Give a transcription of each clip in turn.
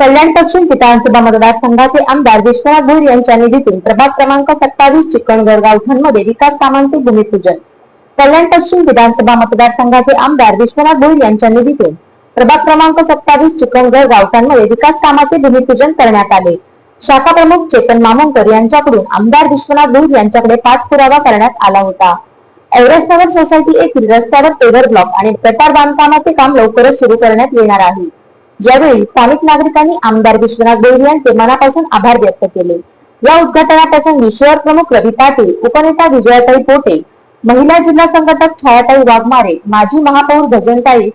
कल्याण पश्चिम विधानसभा मतदारसंघाचे आमदार विश्वनाथ भोर यांच्या निधीतून प्रभाग क्रमांक सत्तावीस चिकणगड गावठाणमध्ये विकास कामांचे भूमिपूजन. कल्याण पश्चिम विधानसभा मतदारसंघाचे आमदार विश्वनाथ भोर यांच्या निधीतून प्रभाग क्रमांक सत्तावीस चिकणगड गावठाणमध्ये विकास कामाचे भूमिपूजन करण्यात आले. शाखा प्रमुख चेतन मामोंकर यांच्याकडून आमदार विश्वनाथ भोर यांच्याकडे पाठपुरावा करण्यात आला होता. एव्हरेस्ट नगर सोसायटी येथील रस्त्यावर पेवर ब्लॉक आणि गटार बांधकामाचे काम लवकरच सुरू करण्यात येणार आहे. यावेळी स्थानिक नागरिकांनी आमदार विश्वनाथ देवी यांचे मनापासून आभार व्यक्त केले. या उद्घाटनाप्रसंगी शहर प्रमुख रवी पाटील उपनेता विजयाताई पोटे महिला जिल्हा संघटक छायाताई वाघमारे माजी महापौर भजनताई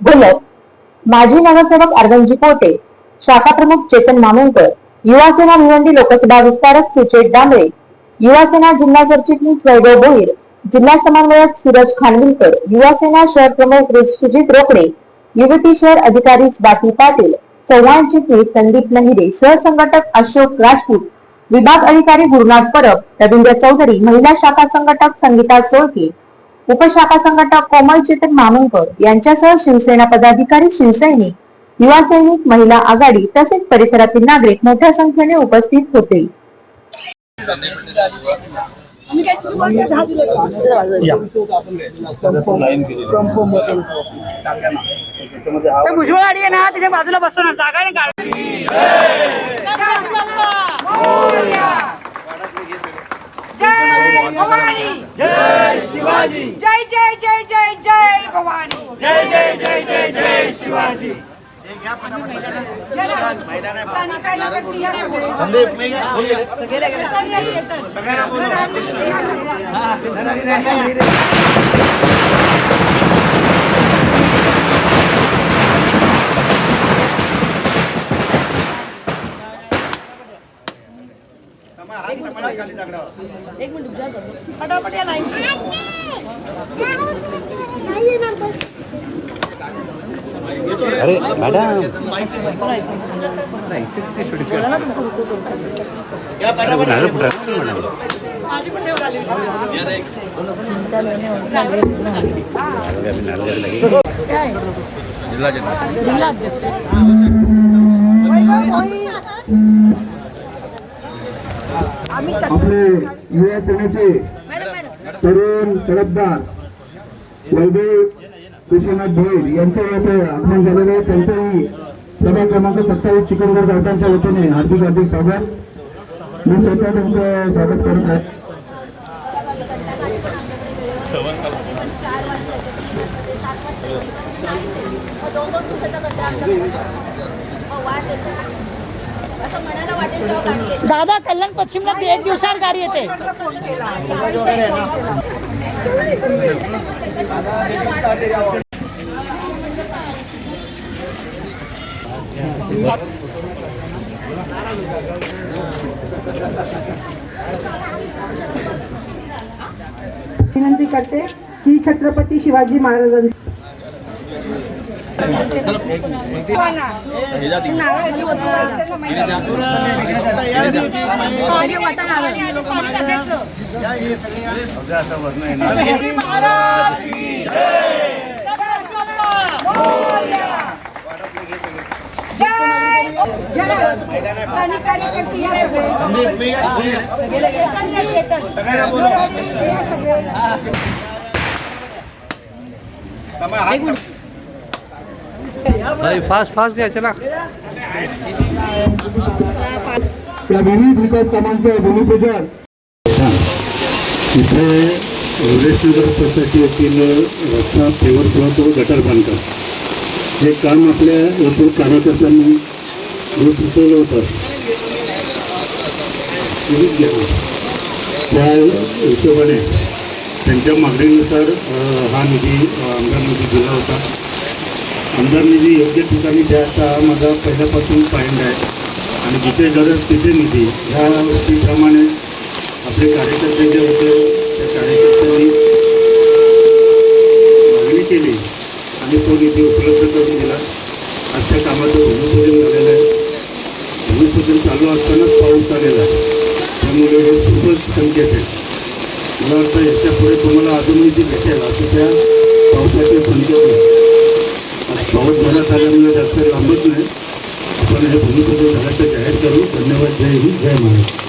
गोलक माजी नगरसेवक अरविंदजी पोटे शाखा प्रमुख चेतन मामुंकर युवा सेना भिवंडी लोकसभा विस्तारक सुचेत डांबळे युवा सेना जिल्हा सरचिटणीस वैभव भोईर जिल्हा समन्वयक सूरज खानविलकर युवा सेना शहर प्रमुख सुजित रोकडे युवती शहर अधिकारी स्वाती पाटील चव्हाण चिटणीस संदीप लहिरे सहसंघटक अशोक राजपूत विभाग अधिकारी गुरुनाथ परब रवींद्र चौधरी महिला शाखा संघटक संगीता चोळके उपशाखा संघटक कोमल चेतन मामुंकर यांच्यासह शिवसेना पदाधिकारी शिवसैनिक युवा सैनिक महिला आघाडी तसेच परिसरातील नागरिक मोठ्या संख्येने उपस्थित होते. संप भुजबळ गाडी आहे ना त्याच्या बाजूला बसव ना जागा नाही काढ जय भवानी जय शिवाजी जय जय जय जय जय भवानी जय जय जय जय जय शिवाजी फटाफट या लाईन अरे मॅडम माझी पण ठेव युवा सेनेचे तरुण तडफदार वैभव विश्वनाथ भोईर यांचं येथे आगमन झालेलं आहे. त्यांचंही प्रभाग क्रमांक सत्तावीस चिकनगड गावठांच्या वतीने हार्दिक हार्दिक स्वागत. मी स्वतः त्यांचं स्वागत करत आहे. दादा कल्याण पश्चिमला एक दिवसाआड गाडी येते. विनंती करते की छत्रपती शिवाजी महाराजांची स्थानिक कार्यकर्ते या सगळे सगळे भाई फास्ट फास्ट घ्या चला या विविध विकास कामांचं भूमिपूजन. इथे एव्हरेस्ट नगर सोसायटी येथील रस्ता फेवर ब्लॉक व गटर बांधकाम. हे काम आपल्या येथील कार्यकर्त्यांनी जे सुचवलं होतं. त्या हिशोबाने त्यांच्या मागणीनुसार हा निधी आमदार निधी दिला होता. आमदार निधी योग्य ठिकाणी द्यायचा हा माझा पहिल्यापासून पॉईंट आहे. आणि जिथे गरज तिथे निधी. ह्या गोष्टीप्रमाणे आपले कार्यकर्ते जे होते त्या कार्यकर्त्यांनी मागणी केली. आणि तो निधी उपलब्ध करून दिला. आजच्या कामाचं भूमिपूजन झालेलं आहे. भूमिपूजन चालू असतानाच पाऊस आलेला आहे. त्यामुळे हे खूपच संकेत आहे. मला वाटतं याच्यापुढे तुम्हाला अजून निधी भेटेल. असं त्या पाऊस जोरात आल्यामुळे जास्त थांबत नाही. आपण हे भूमिपूजन झाल्याचं जाहीर करू. धन्यवाद. जय हिंद. जय महाराष्ट्र.